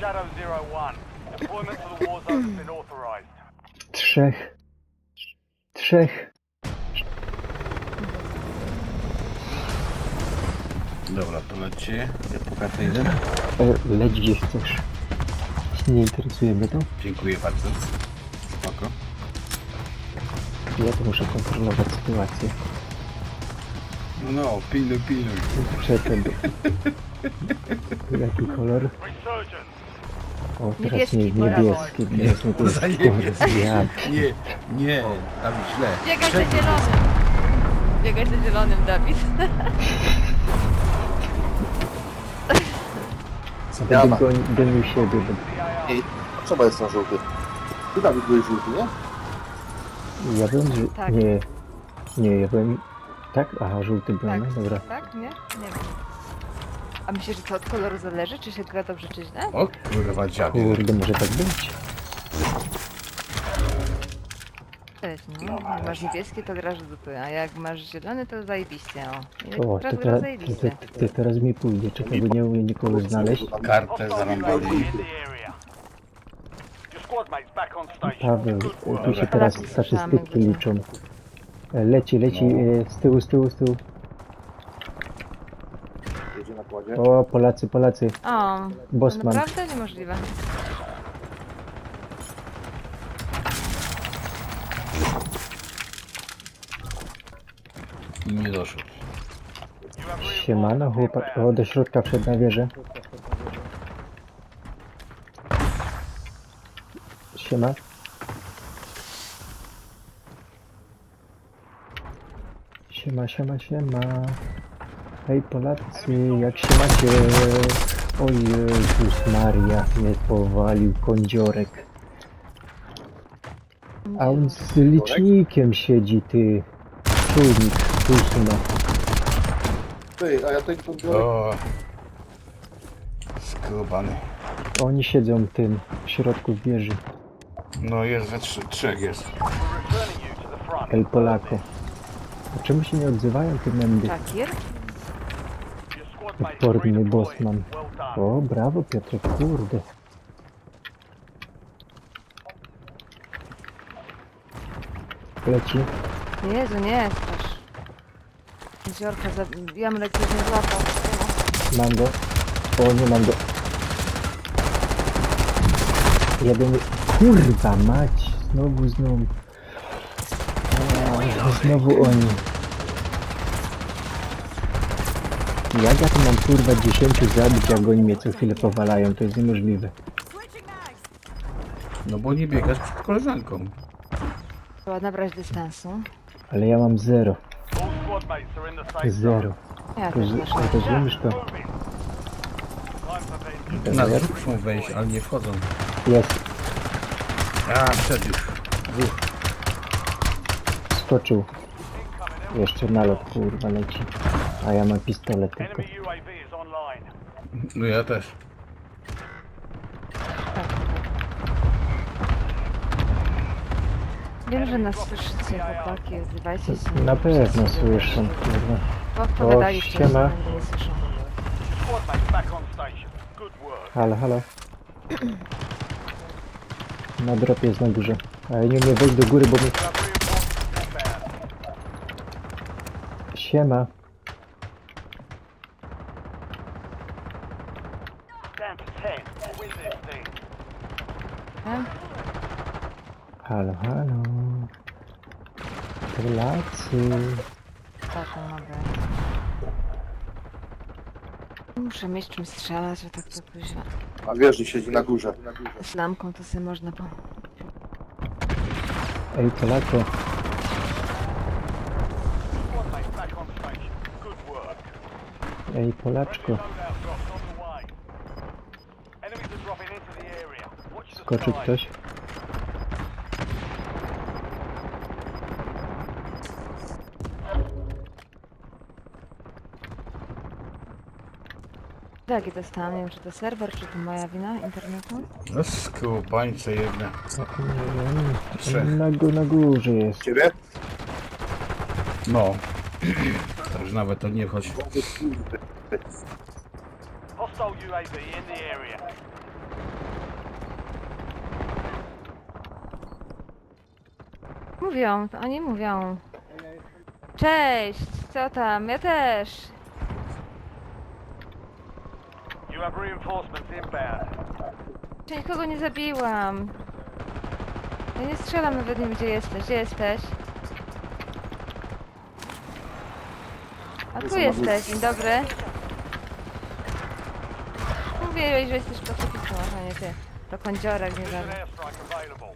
Shadow Zero One. Deployment to the war zone has been authorized. Trzech. Trzech. Dobra, to leci. Ja pokażę jeden. E, leć gdzie chcesz. Nie interesuje mnie to. Dziękuję bardzo. Spoko. Ja to muszę kontrolować sytuację. No, piluj, piluj. Czekaj. Jaki kolor? Resurgence. O, teraz Niebieski nie, kolor. niebieski. Niebieski to jest Za niebieski. Ja Nie, nie, tam źle. Biegaj za zielonym. Biegaj za zielonym, Dawid. będę goni, gonił siebie. Ej, trzeba jest na żółty. Ty Dawid byłeś żółty, nie? bo- Ja byłem, że... Tak. Nie. Nie, ja byłem... Tak? Aha, żółty byłem, Tak. no dobra. Tak? Nie? Nie wiem. A myślisz, że to od koloru zależy, czy się gra dobrze, czy źle? O kurwa dziady. Kurde, może tak być. Cześć, no. Jak masz niebieski, to grasz w dupy, a jak masz zielony, to zajebiście, o. I O, to gra teraz, zajebiście. to, to teraz mi pójdzie. Czekaj, bo nie umiem nikogo znaleźć. Kartę zarąbali. Paweł, tu się teraz statystyki liczą. E, Leci, leci e, z tyłu, z tyłu, z tyłu. O, Polacy, Polacy. O, Bosman. naprawdę niemożliwe. Nie doszło. Siemano, chłopak. O, do środka wszedł na wieżę. Siema. Siema, siema, siema. Hej Polacy, jak się macie? O Jezus Maria, mnie powalił kądziorek. A on z licznikiem siedzi, ty. Czujnik, no. Ty, a ja tutaj to biorę. O. Skubany. Oni siedzą tym, w środku wieży. No jest we trzy, trzech jest. El Polako. A czemu się nie odzywają te mędy? Squad mates Odporny. Well done. O, brawo Piotrek, kurde. Leci. Jezu, nie strasz. Jeziorka, za... Jamlek już nie złapał. Mam go. O, nie mam go. Jeden... Kurwa mać! Znowu, znowu. A, znowu oni. Jak ja tu mam kurwa 10 zabić, jak oni mnie co chwilę powalają? To jest niemożliwe. No bo nie biegasz przed koleżanką. Trzeba nabrać dystansu. Ale ja mam zero. All squad mates are in the safe zone. Zero. Ja też Roz- nasz Rozumiesz to? Moving. Time for vengeance. Na dwóch chcą wejść, ale nie wchodzą. Jest. A, przed już. Skoczył. Jeszcze nalot kurwa leci. A ja mam pistolet tylko. Enemy UAV is online. No ja też. Wiem, że nas słyszycie, chłopaki, odzywajcie się. Na pewno słyszę kurwa. Bo Odpowiadali O, wcześniej, siema. nie słyszą. Squad mates back on station. Good work. Halo, halo. Na dropie jest na górze. Ale nie umiem wejść do góry, bo mi... Reinforcements inbound. Siema. Down to 10. We'll win this thing. Nie? Halo, halo. Polacy. Taką mogę. Muszę mieć czym strzelać, a tak to późno. A wieży siedzi na górze. Z lamką to sobie można po... Ej, Polako. Squad mates back on station. Good work. Ej, Polaczko. Enemies are dropping into the area. Watch the Skoczył skies. ktoś? Tak, Lagi dostałam, nie wiem czy to serwer, czy to moja wina internetu. No skupańce jedne. Trzech. Na, na górze jest. Ciebie? No. Także nawet to nie wchodzi. Hostile UAV in the area. Mówią, oni mówią. Cześć, co tam? Ja też. You have reinforcements inbound. Jeszcze nikogo nie zabiłam. Ja nie strzelam nawet nie wiem, gdzie jesteś. Gdzie jesteś? A tu jesteś, dzień dobry. Mówiłeś, że jesteś pacyfistą, a nie ty. To kądziorek, nie There's an żaden. airstrike available.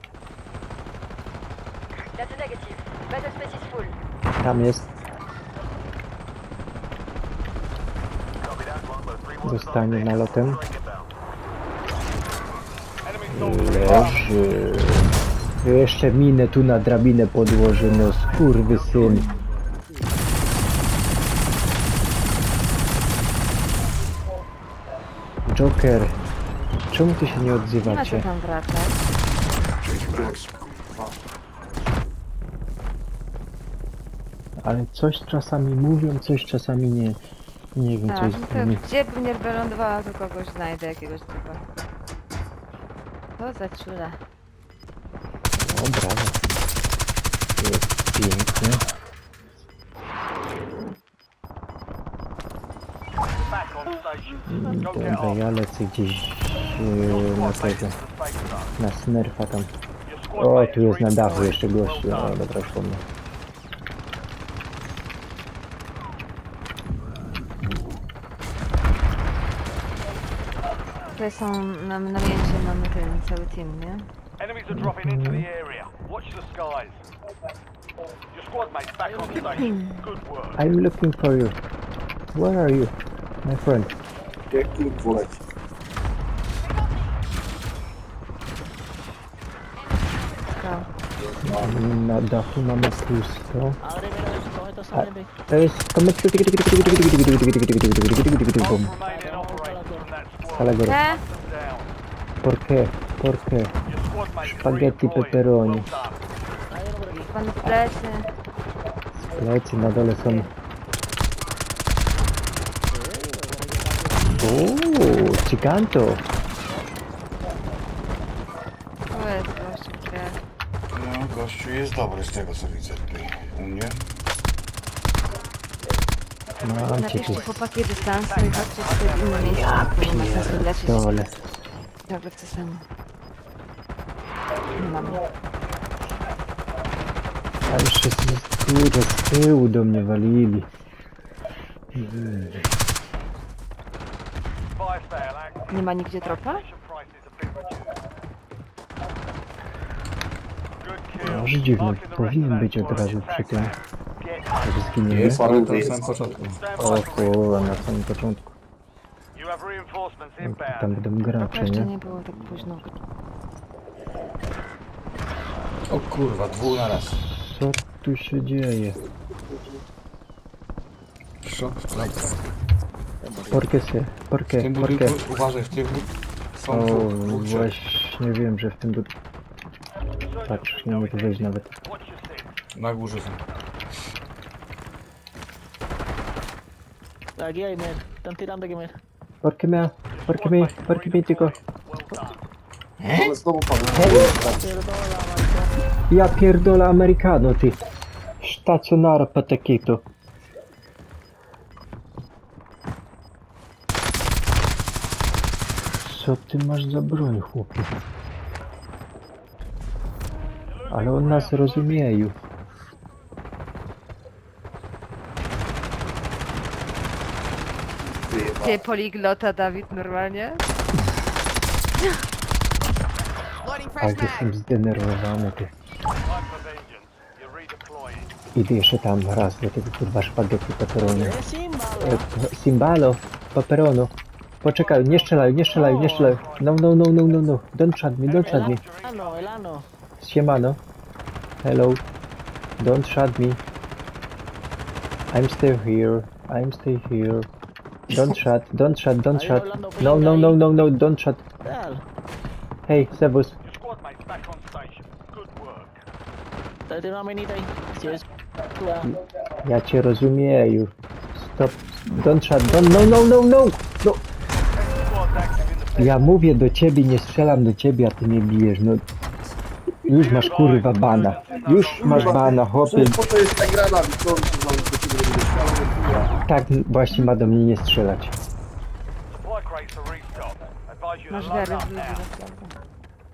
That's a negative. Battle space is full. Tam jest. Dostanie nalotem. Leży. Jeszcze minę tu na drabinę podłoży, no skurwysyn. Joker, czemu ty się nie co odzywacie? tam wracać. Ale coś czasami mówią, coś czasami nie. Nie wiem, Tak, coś no z to nimi. gdzie bym nie wylądowała, to kogoś znajdę, jakiegoś typa. To za ciula. O, brawo. Jest pięknie. back on station. Go get Dobra, ja lecę gdzieś yy, na tego, The safe zone. na smerfa tam. Your squad O, mate tu is jest na dachu jeszcze gościu. Well O, done. dobra, po mnie. Tutaj są na namięcie, mamy ten cały team, nie? Enemies are dropping into the area. Watch the skies. Your squad mate's back on station. Good work. I'm looking for you. Where are you, my friend? Jak tu dwuleć. To. Na dachu mamy pusto. Abre, mira, con esto A, salen de... to jest... to my- Bum. Remaining qué? Your squad mate is Spaghetti redeploying. pepperoni. Well done. Hay uno por aquí. Pan w plecy. Plecy na dole są. Uuu, cikanto. Tu jest gościu, gdzie... No, gościu jest dobry z tego co widzę tutaj u mnie. Mam cię tu. Napiszcie chłopaki dystansu i chodźcie w inne miejsce, Ja nie ma sensu lecieć. pierdolę. Ciągle w to samo. Nie mam. A jeszcze z, kurde, z tyłu do mnie walili. Nie ma nigdzie tropa? No, dziwne, powinien być od razu przy tym. Jak zginiemy. Jest, ale to na samym początku. O kurwa, na samym początku. You have reinforcements Tam inbound. będą gracze, jeszcze nie? nie było tak późno. O kurwa, dwóch na raz. Co tu się dzieje? Szok w klatce. ¿Por qué se? ¿Por W qué? tym budynku, uważaj, w tym budynku są O, dwóch, dwóch trzech. właśnie wiem, że w tym budynku... Patrz, nie mogę tu wejść nawet. Na górze są. Aquí hay, men. Están tirando aquí, men. ¿Por qué me... ¿Por qué me... ¿Por qué me tylko... Ale znowu pan. Ja pierdolę Amerykano, ty. Stacjonaro patakito. Co ty masz za broń, chłopie? Ale on nas rozumieju. Ty poliglota, Dawid, normalnie? Tak jestem zdenerwowany, ty. Idę jeszcze tam raz do tego kurwa sin bala. E, Simbalo, pepperono. Poczekaj, nie strzelaj, nie strzelaj, nie strzelaj. No, no, no, no, no, no. Don't shot me, don't shot me. El ano, el ano. Siemano. Hello. Don't shut me. I'm still here. I'm still here. Don't shut. Don't shut. Don't shut. No, no, no, no, no. Don't squad mate's back on station. Good work. Si es... Cuidado. Ja cię rozumieju. Stop. Don't shut. Don't. No, no, no, no. No. Ja mówię do ciebie, nie strzelam do ciebie, a ty mnie bijesz. No. Już masz kurwa bana. Już masz bana, chłopie. Po to jest ta gra na co on się znowu do ciebie nie będzie strzelał, Tak właśnie ma do mnie nie strzelać. Masz wiarę w up ludzi, now. naprawdę.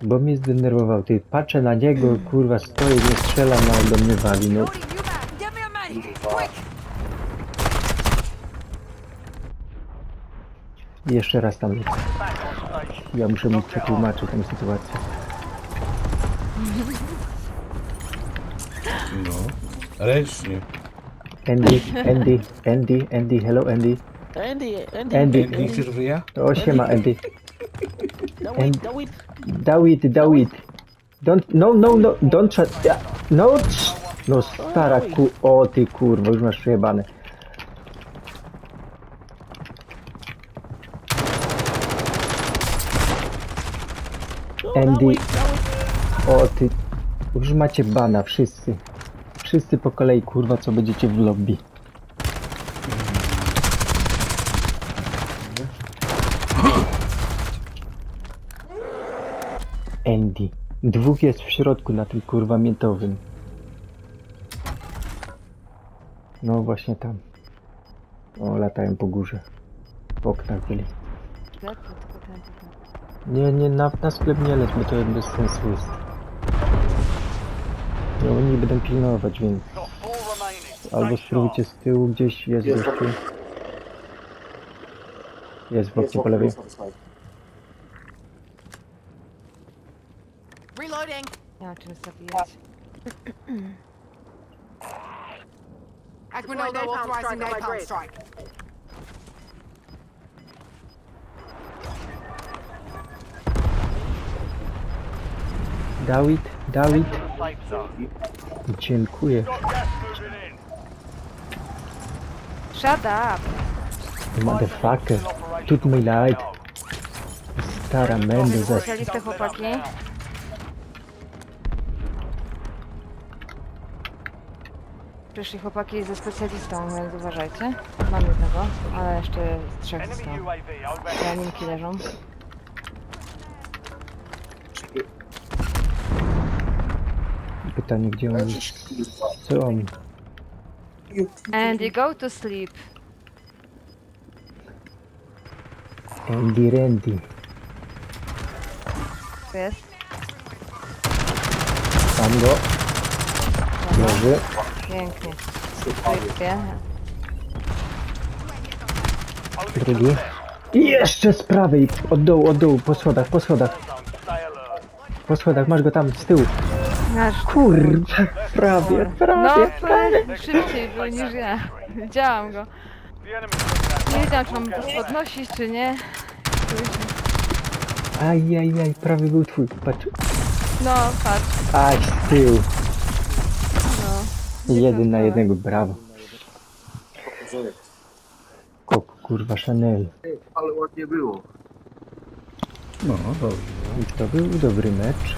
Bo mnie zdenerwował. Ty patrzę na niego, kurwa stoi, nie strzela, no do mnie wali. No Loading you back. Give me a medic. Quick. i jeszcze raz tam lecę. Ja muszę mu przetłumaczyć tę sytuację. No. Ręcznie. Andy, Andy, Andy, Andy, hello Andy. Andy, Andy, Andy. Nie chcesz wyja? O siema Andy. Dawid, Dawid. Dawid, Dawid. Don't, no, no, no, don't shut, ja, no, no stara ku, o ty kurwa, już masz przejebane. Andy, Dawid, Dawid. o ty, już macie bana, wszyscy. Wszyscy po kolei, kurwa, co będziecie w lobby. Andy. Dwóch jest w środku na tym kurwa miętowym. No właśnie tam. O, latają po górze. W oknach byli. Nie, nie, na, na sklep nie leć, bo to bez sensu jest. No oni będą pilnować, więc albo spróbujcie z tyłu gdzieś, jest Jest gościu. Jest w Jest oknie po lewej. jest jest Reloading. Nie ma czym zabijać. Agronova authorizing napalm strike. Dawid, Dawid, Safe zone. dziękuję. Got gas moving in. Shut up! Motherfucker, took me light. Stara mendo za... Specjaliste chłopaki. Przyszli chłopaki ze specjalistą, więc uważajcie. Mam jednego, ale jeszcze trzech Enemy zostało. UAV overhead. Ranimki leżą. Pytanie, gdzie on jest? Co on? Andy, go to sleep. Andy Randy. Tu jest. Mam go. Leży. Pięknie. Dziękuję. Drugi. I jeszcze z prawej. Od dołu, od dołu, po schodach, po schodach. Po schodach, masz go tam z tyłu. Nasz Kurwa, prawie, No, prawie, prawie. szybciej był niż ja. Widziałam go. Nie wiedziałam, czy mam to podnosić, czy nie. Ajajaj, prawie był twój, patrz. No, patrz. Aj, z tyłu. No. Jeden na jednego, brawo. Kok, kurwa, Chanel. Ale ładnie było. No, dobrze. I to był dobry mecz.